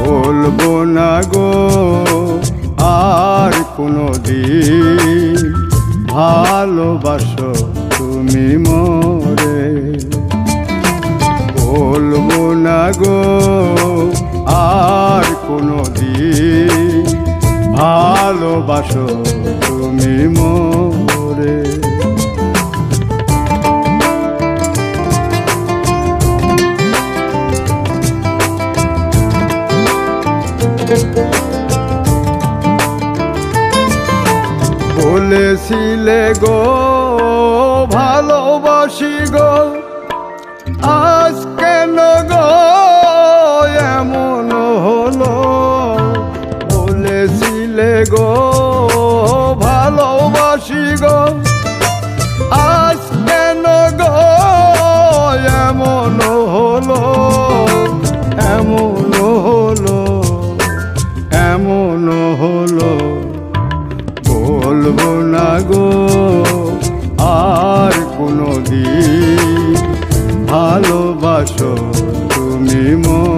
বলব না গো আর কোনো দিন ভালোবাসো তুমি মোরে। বলেছিলে গো ভালোবাসি গো আজ কেন গো? ভালোবাসি গো আজ কেন গো এমন হলো? এমন হলো? এমন হলো? বলব না গো, আর কোনো দিন ভালোবাসো তুমি মোরে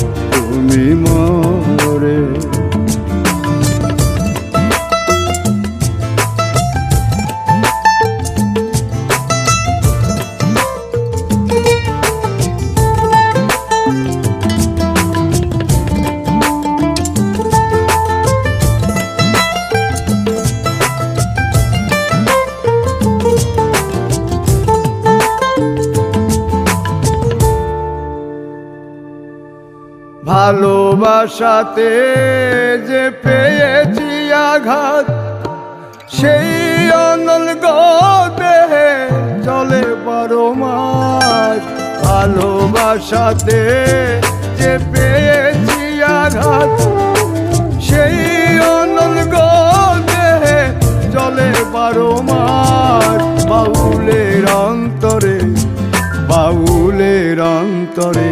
ভালোবাসাতে যে পেয়েছি আঘাত, সেই অনল দেহে চলে বারো মাস ভালোবাসাতে যে পেয়েছি আঘাত, সেই অনল দেহে চলে বারো মাস বাউলের অন্তরে বাউলের অন্তরে